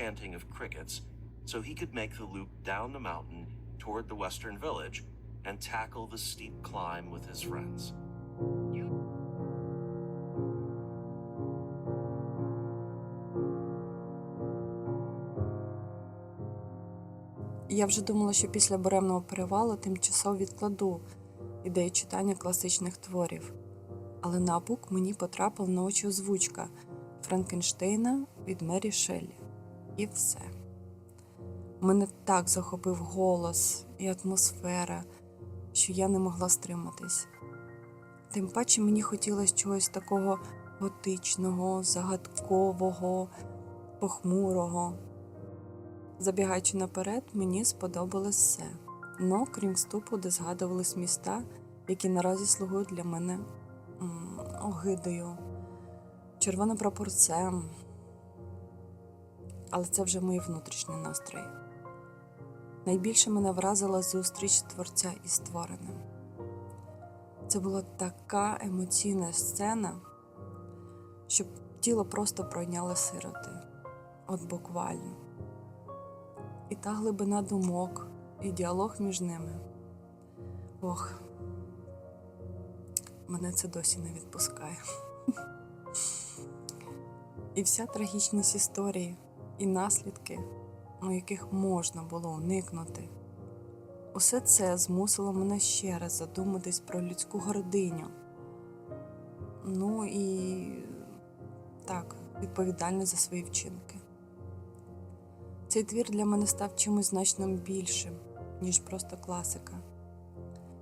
chanting of crickets so he could make the loop down the mountain toward the western village and tackle the steep climb with his friends. Я вже думала, що після буремного перевалу тимчасово відкладу ідею читання класичних творів. Але на бук мені потрапила очі озвучка Франкенштейна від Мері Шеллі. І все. Мене так захопив голос і атмосфера, що я не могла стриматись. Тим паче мені хотілося чогось такого готичного, загадкового, похмурого. Забігаючи наперед, мені сподобалось все. Но крім вступу, де згадувались міста, які наразі слугують для мене м, огидою, червоним прапорцем. Але це вже мої внутрішні настрої. Найбільше мене вразила зустріч творця із створеним. Це була така емоційна сцена, що тіло просто пройняло сироти. От буквально. І та глибина думок, і діалог між ними. Ох, мене це досі не відпускає. І вся трагічність історії, і наслідки, яких можна було уникнути. Усе це змусило мене ще раз задуматись про людську гординю. Ну і так, відповідальність за свої вчинки. Цей твір для мене став чимось значно більшим, ніж просто класика.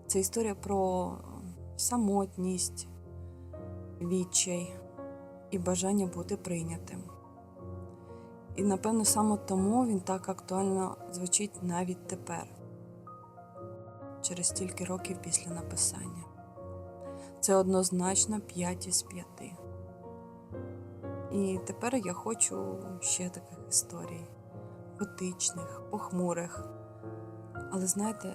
Це історія про самотність, відчай і бажання бути прийнятим. І, напевно, саме тому він так актуально звучить навіть тепер, через стільки років після написання. Це однозначно 5 із 5. І тепер я хочу ще таких історій готичних, похмурих, але знаєте,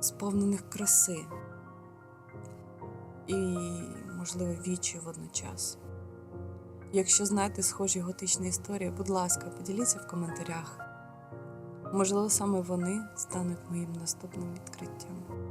сповнених краси і, можливо, вічі водночас. Якщо знаєте схожі готичні історії, будь ласка, поділіться в коментарях. Можливо, саме вони стануть моїм наступним відкриттям.